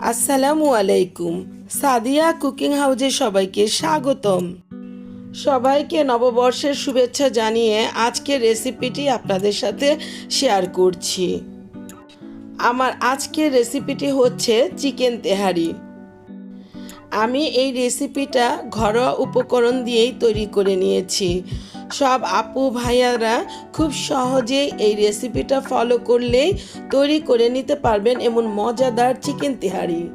আসসালামু আলাইকুম। সাদিয়া কুকিং হাউজে সবাইকে স্বাগতম। সবাইকে নববর্ষের শুভেচ্ছা জানিয়ে আজকের রেসিপিটি আপনাদের সাথে শেয়ার করছি। আমার আজকের রেসিপিটি হচ্ছে চিকেন তেহারি। আমি এই রেসিপিটা ঘরোয়া উপকরণ দিয়েই তৈরি করে নিয়েছি। সব আপু ভাইয়ারা খুব সহজেই এই রেসিপিটা ফলো করলেই তৈরি করে নিতে পারবেন এমন মজাদার চিকেন তেহারি।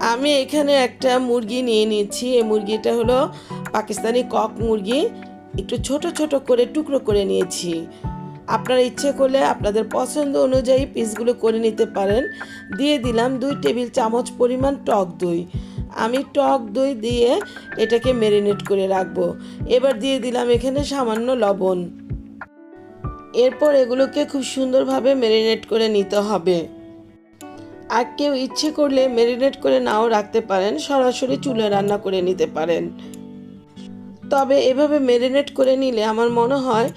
আমি এখানে একটা মুরগি নিয়ে নিয়েছি। এই মুরগিটা হলো পাকিস্তানি কক মুরগি। একটু ছোট ছোট করে, টুকরো করে নিয়েছি। আপনারা ইচ্ছে করলে আপনাদের পছন্দ অনুযায়ী পিসগুলো করে নিতে পারেন। দিয়ে দিলাম দুই টেবিল চামচ পরিমাণ টক দই। আমি টক দই দিয়ে এটাকে মেরিনেট করে রাখব। এবার দিয়ে দিলাম এখানে সামান্য লবণ। এরপর এগুলোকে খুব সুন্দরভাবে মেরিনেট করে নিতে হবে। আর কেউ ইচ্ছে করলে মেরিনেট করে নাও রাখতে পারেন, সরাসরি চুলে রান্না করে নিতে পারেন। তবে এভাবে মেরিনেট করে নিলে আমার মনে হয়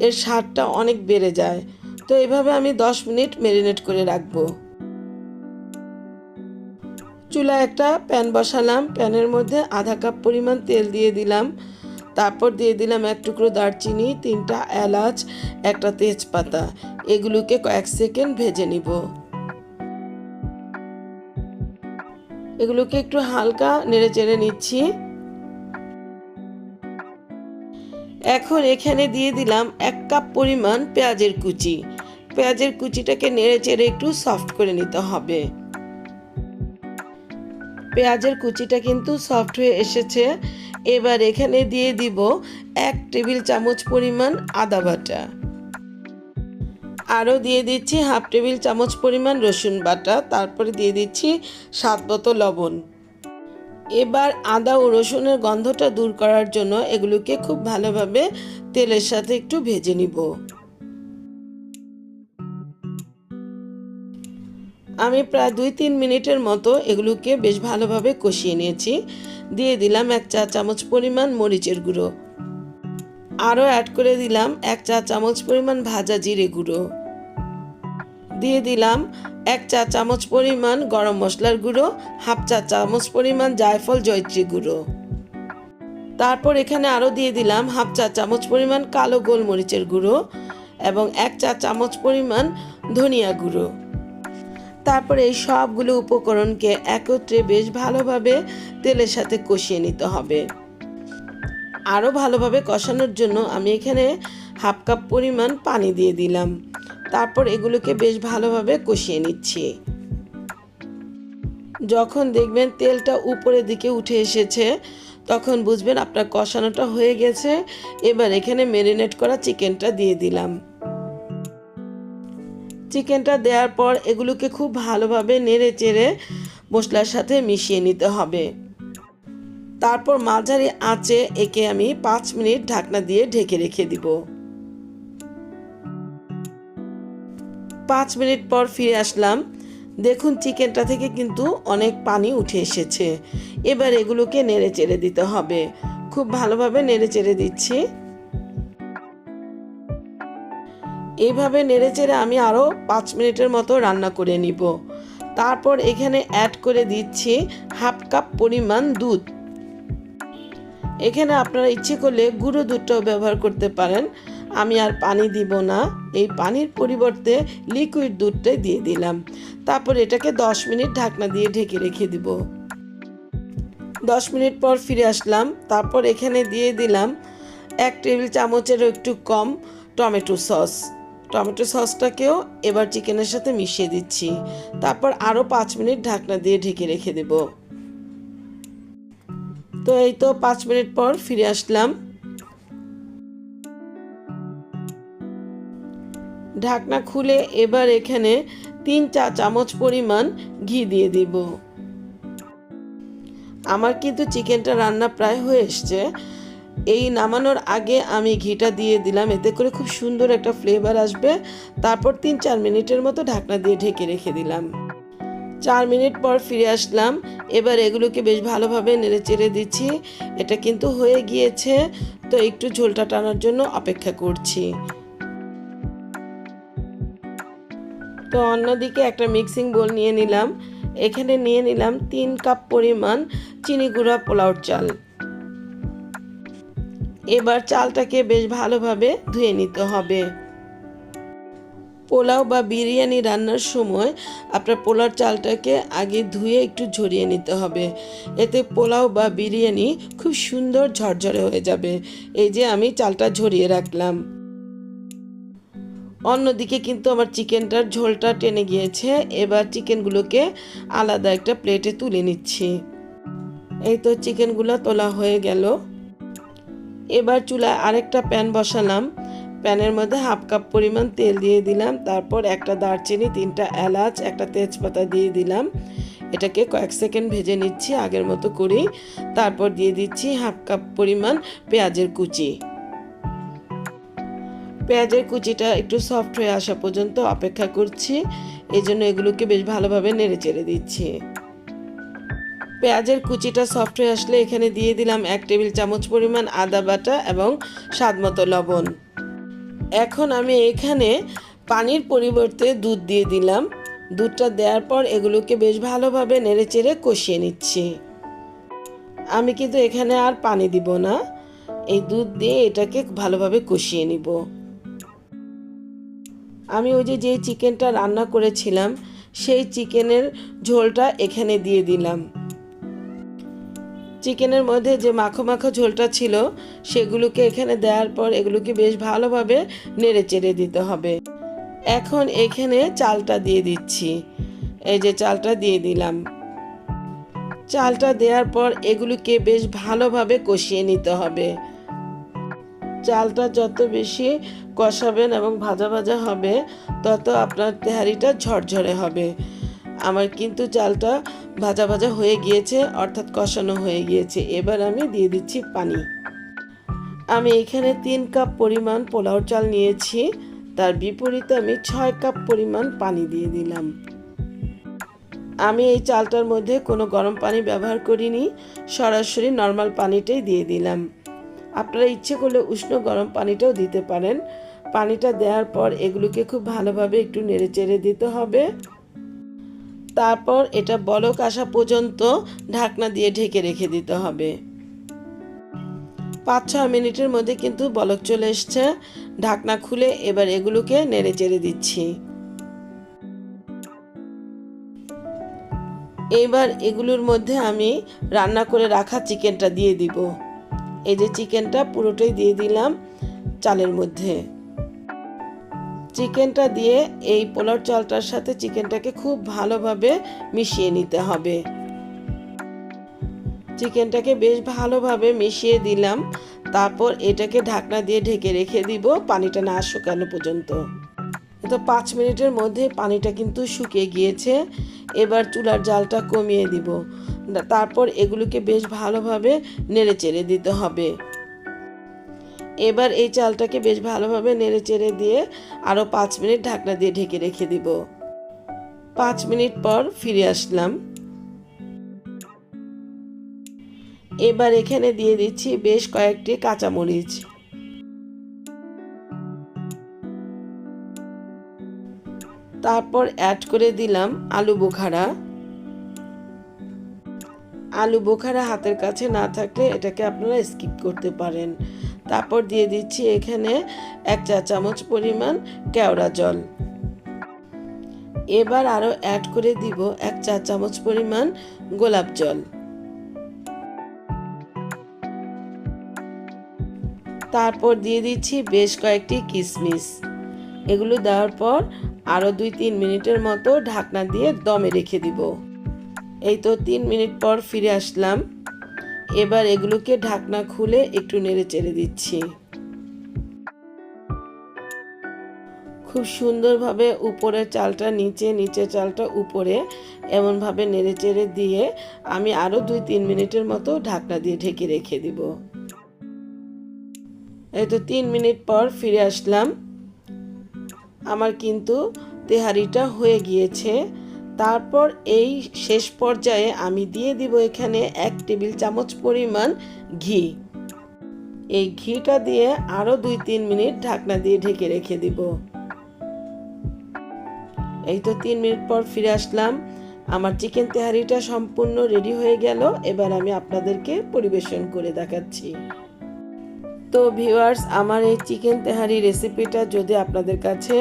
এর স্বাদটা অনেক বেড়ে যায়। তো এভাবে আমি দশ মিনিট মেরিনেট করে রাখব। চুলা একটা প্যান বসালাম। প্যানের মধ্যে আধা কাপ পরিমাণ তেল দিয়ে দিলাম। তারপর দিয়ে দিলাম এক টুকরো দারচিনি, তিনটা এলাচ, একটা তেজপাতা। এগুলোকে কয়েক সেকেন্ড ভেজে নিব। এগুলোকে একটু হালকা নেড়ে চেড়ে নিচ্ছি। এখন এখানে দিয়ে দিলাম এক কাপ পরিমাণ পেঁয়াজের কুচি। পেঁয়াজের কুচিটাকে নেড়ে চেড়ে একটু সফট করে নিতে হবে। পেঁয়াজের কুচিটা কিন্তু সফট হয়ে এসেছে। এবার এখানে দিয়ে দিব এক টেবিল চামচ পরিমাণ আদা বাটা। আরও দিয়ে দিচ্ছি হাফ টেবিল চামচ পরিমাণ রসুন বাটা, তারপরে দিয়ে দিচ্ছি স্বাদ মতো লবণ। এবার আদা ও রসুনের গন্ধটা দূর করার জন্য এগুলোকে খুব ভালোভাবে তেলের সাথে একটু ভেজে নিব। আমি প্রায় দুই তিন মিনিটের মতো এগুলোকে বেশ ভালোভাবে কষিয়ে নিয়েছি। দিয়ে দিলাম এক চা চামচ পরিমাণ মরিচের গুঁড়ো। আরও অ্যাড করে দিলাম এক চা চামচ পরিমাণ ভাজা জিরে গুঁড়ো। দিয়ে দিলাম এক চা চামচ পরিমাণ গরম মশলার গুঁড়ো, হাফ চা চামচ পরিমাণ জায়ফল জয়ত্রী গুঁড়ো। তারপর এখানে আরও দিয়ে দিলাম হাফ চা চামচ পরিমাণ কালো গোলমরিচের গুঁড়ো এবং এক চা চামচ পরিমাণ ধনিয়া গুঁড়ো। তারপরে এই সবগুলো উপকরণকে একত্রে বেশ ভালোভাবে তেলের সাথে কষিয়ে নিতে হবে। আরও ভালোভাবে কষানোর জন্য আমি এখানে হাফ কাপ পরিমাণ পানি দিয়ে দিলাম। তারপর এগুলোকে বেশ ভালোভাবে কষিয়ে নিচ্ছি। যখন দেখবেন তেলটা উপরের দিকে উঠে এসেছে, তখন বুঝবেন আপনার কষানোটা হয়ে গেছে। এবার এখানে মেরিনেট করা চিকেনটা দিয়ে দিলাম। চিকেনটা দেওয়ার পর এগুলোকে খুব ভালোভাবে নেড়ে চেড়ে মশলার সাথে মিশিয়ে নিতে হবে। তারপর মাঝারি আঁচে একে আমি পাঁচ মিনিট ঢাকনা দিয়ে ঢেকে রেখে দিব। পাঁচ মিনিট পর ফিরে আসলাম। দেখুন চিকেনটা থেকে কিন্তু অনেক পানি উঠে এসেছে। এবার এগুলোকে নেড়ে চেড়ে দিতে হবে। খুব ভালোভাবে নেড়ে চেড়ে দিচ্ছি। এইভাবে নেড়ে চেড়ে আমি আরও পাঁচ মিনিটের মতো রান্না করে নিব। তারপর এখানে অ্যাড করে দিচ্ছি হাফ কাপ পরিমাণ দুধ। এখানে আপনারা ইচ্ছে করলে গুঁড়ো দুধটাও ব্যবহার করতে পারেন। আমি আর পানি দিব না। এই পানির পরিবর্তে লিকুইড দুধটাই দিয়ে দিলাম। তারপর এটাকে দশ মিনিট ঢাকনা দিয়ে ঢেকে রেখে দিব। দশ মিনিট পর ফিরে আসলাম। তারপর এখানে দিয়ে দিলাম এক টেবিল চামচেরও একটু কম টমেটো সস। টমেটো সসটাকেও এবার চিকেনের সাথে মিশিয়ে দিচ্ছি। তারপর আরও পাঁচ মিনিট ঢাকনা দিয়ে ঢেকে রেখে দেব। তো এই তো পাঁচ মিনিট পর ফিরে আসলাম। ঢাকনা খুলে এবার এখানে তিন চা চামচ পরিমাণ ঘি দিয়ে দিব। আমার কিন্তু চিকেনটা রান্না প্রায় হয়ে এসছে। এই নামানোর আগে আমি ঘিটা দিয়ে দিলাম। এতে করে খুব সুন্দর একটা ফ্লেভার আসবে। তারপর তিন চার মিনিটের মতো ঢাকনা দিয়ে ঢেকে রেখে দিলাম। চার মিনিট পর ফিরে আসলাম। এবার এগুলোকে বেশ ভালোভাবে নেড়ে চেড়ে দিচ্ছি। এটা কিন্তু হয়ে গিয়েছে। তো একটু ঝোলটা টানার জন্য অপেক্ষা করছি। তো অন্যদিকে একটা মিক্সিং বোল নিয়ে নিলাম। এখানে নিয়ে নিলাম তিন কাপ পরিমাণ চিনি গুঁড়া পোলাওর চাল। এবার চালটাকে বেশ ভালোভাবে ধুয়ে নিতে হবে। পোলাও বা বিরিয়ানি রান্নার সময় আপনার পোলার চালটাকে আগে ধুয়ে একটু ঝরিয়ে নিতে হবে। এতে পোলাও বা বিরিয়ানি খুব সুন্দর ঝরঝরে হয়ে যাবে। এই যে আমি চালটা ঝরিয়ে রাখলাম। অন্যদিকে কিন্তু আমার চিকেনটার ঝোলটা টেনে গিয়েছে। এবার চিকেনগুলোকে আলাদা একটা প্লেটে তুলে নিচ্ছি। এই তো চিকেনগুলো তোলা হয়ে গেল। এবার চুলায় আরেকটা প্যান বসালাম। প্যানের মধ্যে হাফ কাপ পরিমাণ তেল দিয়ে দিলাম। তারপর একটা দারচিনি, তিনটা এলাচ, একটা তেজপাতা দিয়ে দিলাম। এটাকে কয়েক সেকেন্ড ভেজে নিচ্ছি আগের মতো করেই। তারপর দিয়ে দিচ্ছি হাফ কাপ পরিমাণ পেঁয়াজের কুচি। পেঁয়াজের কুচিটা একটু সফট হয়ে আসা পর্যন্ত অপেক্ষা করছি। এই জন্য এগুলোকে বেশ ভালোভাবে নেড়ে চেড়ে দিচ্ছি। পেঁয়াজের কুচিটা সফট হয়ে আসলে এখানে দিয়ে দিলাম এক টেবিল চামচ পরিমাণ আদা বাটা এবং স্বাদ মতো লবণ। এখন আমি এখানে পানির পরিবর্তে দুধ দিয়ে দিলাম। দুধটা দেওয়ার পর এগুলোকে বেশ ভালোভাবে নেড়ে চেড়ে কষিয়ে নিচ্ছি। আমি কিন্তু এখানে আর পানি দিব না। এই দুধ দিয়ে এটাকে ভালোভাবে কষিয়ে নিব। আমি ওই যে যে চিকেনটা রান্না করেছিলাম, সেই চিকেনের ঝোলটা এখানে দিয়ে দিলাম। চিকেনের মধ্যে যে মাখো মাখো ঝোলটা ছিল, সেগুলোকে এখানে দেওয়ার পর এগুলোকে বেশ ভালোভাবে নেড়ে চেড়ে দিতে হবে। এখন এখানে চালটা দিয়ে দিচ্ছি। এই যে চালটা দিয়ে দিলাম। চালটা দেওয়ার পর এগুলোকে বেশ ভালোভাবে কষিয়ে নিতে হবে। চালটা যত বেশি কষাবেন এবং ভাজা ভাজা হবে, তত আপনার তেহারিটা ঝরঝরে হবে। আমার কিন্তু চালটা ভাজা ভাজা হয়ে গিয়েছে, অর্থাৎ কষানো হয়ে গিয়েছে। এবার আমি দিয়ে দিচ্ছি পানি। আমি এখানে তিন কাপ পরিমাণ পোলাও চাল নিয়েছি। তার বিপরীতে আমি ছয় কাপ পরিমাণ পানি দিয়ে দিলাম। আমি এই চালটার মধ্যে কোনো গরম পানি ব্যবহার করিনি, সরাসরি নর্মাল পানিটাই দিয়ে দিলাম। আপনারা ইচ্ছে করলে উষ্ণ গরম পানিটাও দিতে পারেন। পানিটা দেওয়ার পর এগুলোকে খুব ভালোভাবে একটু নেড়ে চেড়ে দিতে হবে। তারপর এটা বলক আসা পর্যন্ত ঢাকনা দিয়ে ঢেকে রেখে দিতে হবে। পাঁচ ছয় মিনিটের মধ্যে কিন্তু বলক চলে এসছে। ঢাকনা খুলে এবার এগুলোকে নেড়ে চেড়ে দিচ্ছি। এবার এগুলোর মধ্যে আমি রান্না করে রাখা চিকেনটা দিয়ে দিব। এই যে চিকেনটা পুরোটাই দিয়ে দিলাম চালের মধ্যে। চিকেনটা দিয়ে এই পোলার চালটার সাথে চিকেনটাকে খুব ভালোভাবে মিশিয়ে নিতে হবে। চিকেনটাকে বেশ ভালোভাবে মিশিয়ে দিলাম। তারপর এটাকে ঢাকনা দিয়ে ঢেকে রেখে দিব, পানিটা না শুকানো পর্যন্ত। তো পাঁচ মিনিটের মধ্যে পানিটা কিন্তু শুকিয়ে গিয়েছে। এবার চুলার জালটা কমিয়ে দিব। তারপর এগুলোকে বেশ ভালোভাবে নেড়ে চেড়ে দিতে হবে। এবার এই চালটাকে বেশ ভালোভাবে নেড়ে চেড়ে দিয়ে আরও পাঁচ মিনিট ঢাকনা দিয়ে ঢেকে রেখে দিব। পাঁচ মিনিট পর ফিরে আসলাম। এবার এখানে দিয়ে দিচ্ছি বেশ কয়েকটি কাঁচামরিচ। তারপর অ্যাড করে দিলাম আলু বোখারা। আলু বোখারা হাতের কাছে না থাকলে এটাকে আপনারা স্কিপ করতে পারেন। তারপর দিয়ে দিচ্ছি এখানে এক চা চামচ পরিমাণ কেওড়া জল। এবার আরও অ্যাড করে দিব এক চা চামচ পরিমাণ গোলাপ জল। তারপর দিয়ে দিচ্ছি বেশ কয়েকটি কিশমিশ এগুলো দেওয়ার পর আরও দুই তিন মিনিটের মতো ঢাকনা দিয়ে দমে রেখে দিব। এই তো তিন মিনিট পর ফিরে আসলাম। এবার এগুলোকে ঢাকনা খুলে একটু নেড়ে চেড়ে দিচ্ছি। খুব সুন্দরভাবে উপরের চালটা নিচে নিচে চালটা উপরে এমনভাবে নেড়ে চেড়ে দিয়ে আমি আরও দুই তিন মিনিটের মতো ঢাকনা দিয়ে ঢেকে রেখে দিব। এই তো তিন মিনিট পর ফিরে আসলাম। আমার কিন্তু তেহারিটা হয়ে গিয়েছে। তারপর এই শেষ পর্যায়ে আমি দিয়ে দিব এখানে এক টেবিল চামচ পরিমাণ ঘি। এই ঘিটা দিয়ে আরও দুই তিন মিনিট ঢাকনা দিয়ে ঢেকে রেখে দিব। এই তো তিন মিনিট পর ফিরে আসলাম। আমার চিকেন তেহারিটা সম্পূর্ণ রেডি হয়ে গেল। এবার আমি আপনাদেরকে পরিবেশন করে দেখাচ্ছি। তো ভিউয়ার্স, আমার এই চিকেন তেহারি রেসিপিটা যদি আপনাদের কাছে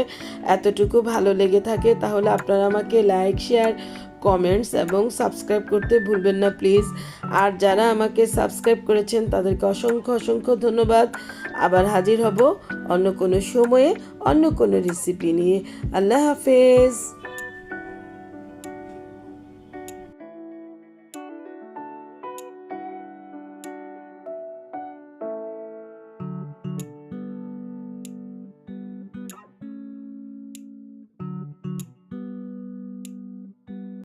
এতটুকু ভালো লেগে থাকে, তাহলে আপনারা আমাকে লাইক, শেয়ার, কমেন্টস এবং সাবস্ক্রাইব করতে ভুলবেন না প্লিজ। আর যারা আমাকে সাবস্ক্রাইব করেছেন, তাদেরকে অসংখ্য অসংখ্য ধন্যবাদ। আবার হাজির হব অন্য কোনো সময়ে, অন্য কোনো রেসিপি নিয়ে। আল্লাহ হাফেজ।